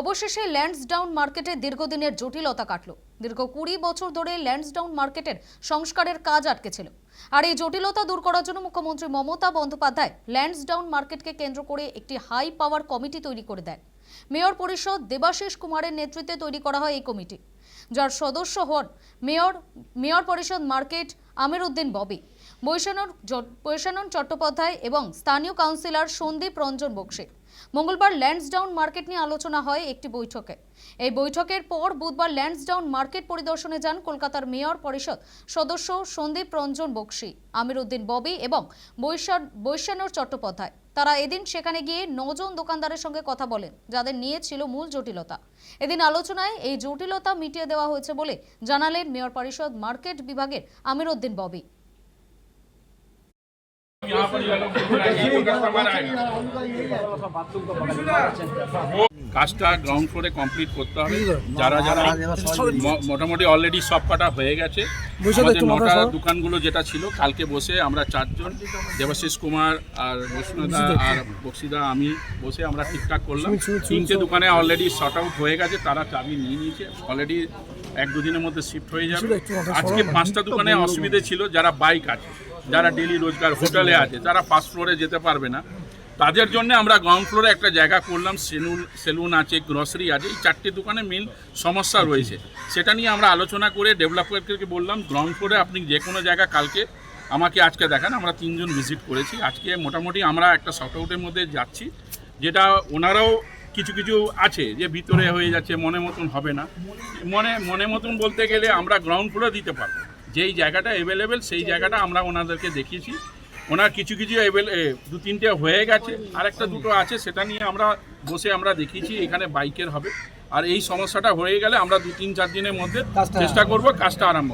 অবশেষে ল্যান্ডসডাউন মার্কেটে দীর্ঘদিনের জটিলতা কাটল। দীর্ঘ কুড়ি বছর ধরে ল্যান্ডসডাউন মার্কেটের সংস্কারের কাজ আটকে ছিল আর এই জটিলতা দূর করার জন্য মুখ্যমন্ত্রী মমতা বন্দ্যোপাধ্যায় ল্যান্ডসডাউন মার্কেটকে কেন্দ্র করে একটি হাই পাওয়ার কমিটি তৈরি করে দেন। মেয়র পরিষদ দেবাশিস কুমারের নেতৃত্বে তৈরি করা হয় এই কমিটি। যার সদস্য হন মেয়র মেয়র পরিষদ মার্কেট আমির উদ্দিন ববি। বৈশানন বৈশানন চট্টোপাধ্যায় এবং স্থানীয় কাউন্সিলর সন্দীপ রঞ্জন বক্সি। মঙ্গলবার ল্যান্ডসডাউন মার্কেট নিয়ে আলোচনা হয় একটি বৈঠকে। এই বৈঠকের পর বুধবার ল্যান্ডসডাউন মার্কেট পরিদর্শনে যান কলকাতার মেয়র পরিষদ সদস্য সন্দীপ রঞ্জন বক্সি, আমির উদ্দিন ববি এবং বৈশা- বৈশানর চট্টোপাধ্যায়। তারা এদিন সেখানে গিয়ে নজন দোকানদারের সঙ্গে কথা বলেন, যাদের নিয়ে ছিল মূল জটিলতা। এদিন আলোচনায় এই জটিলতা মিটিয়ে দেওয়া হয়েছে বলে জানালেন মেয়র পরিষদ মার্কেট বিভাগের আমির উদ্দিন ববি। কাজটা গ্রাউন্ড ফ্লোরে কমপ্লিট করতে হবে। যারা যারা মোটামুটি অলরেডি সব কাটা হয়ে গেছে। আমাদের নটা দোকানগুলো যেটা ছিল কালকে বসে আমরা চারজন দেবাশিস কুমার আর বৈষ্ণদা আর বক্সিদা আমি বসে আমরা ঠিকঠাক করলাম। তিনটে দোকানে অলরেডি শর্ট আউট হয়ে গেছে তারা চাবি নিয়ে নিয়েছে। অলরেডি এক দুদিনের মধ্যে শিফট হয়ে যাবে। আজকে পাঁচটা দোকানে অসুবিধে ছিল যারা বাইক আছে। যারা ডেলি রোজগার হোটেলে আছে, যারা ফার্স্ট ফ্লোরে যেতে পারবে না, তাদের জন্য আমরা গ্রাউন্ড ফ্লোরে একটা জায়গা করলাম সেলুন সেলুন আছে গ্রসারি আছে, এই চারটে দোকানে মেন সমস্যা রয়েছে। সেটা নিয়ে আমরা আলোচনা করে ডেভেলপারকে বললাম গ্রাউন্ড ফ্লোরে আপনি যে কোনো জায়গা কালকে আমাকে আজকে দেখান, আমরা তিনজন ভিজিট করেছি। আজকে মোটামুটি আমরা একটা শর্ট আউটের মধ্যে যাচ্ছি, যেটা ওনারাও কিছু কিছু আছে যে ভিতরে হয়ে যাচ্ছে, মনে মতন হবে না। মনে মনে মতন বলতে গেলে আমরা গ্রাউন্ড ফ্লোরে দিতে পারব। যেই জায়গাটা অ্যাভেলেবেল সেই জায়গাটা আমরা ওনাদেরকে দেখিয়েছি। ওনার কিছু কিছু দু তিনটে হয়ে গেছে। আর একটা দুটো আছে সেটা নিয়ে আমরা বসে আমরা দেখিয়েছি এখানে বাইকের হবে। আর এই সমস্যাটা হয়ে গেলে আমরা দু তিন চার দিনের মধ্যে চেষ্টা করব। কাজটা আরম্ভ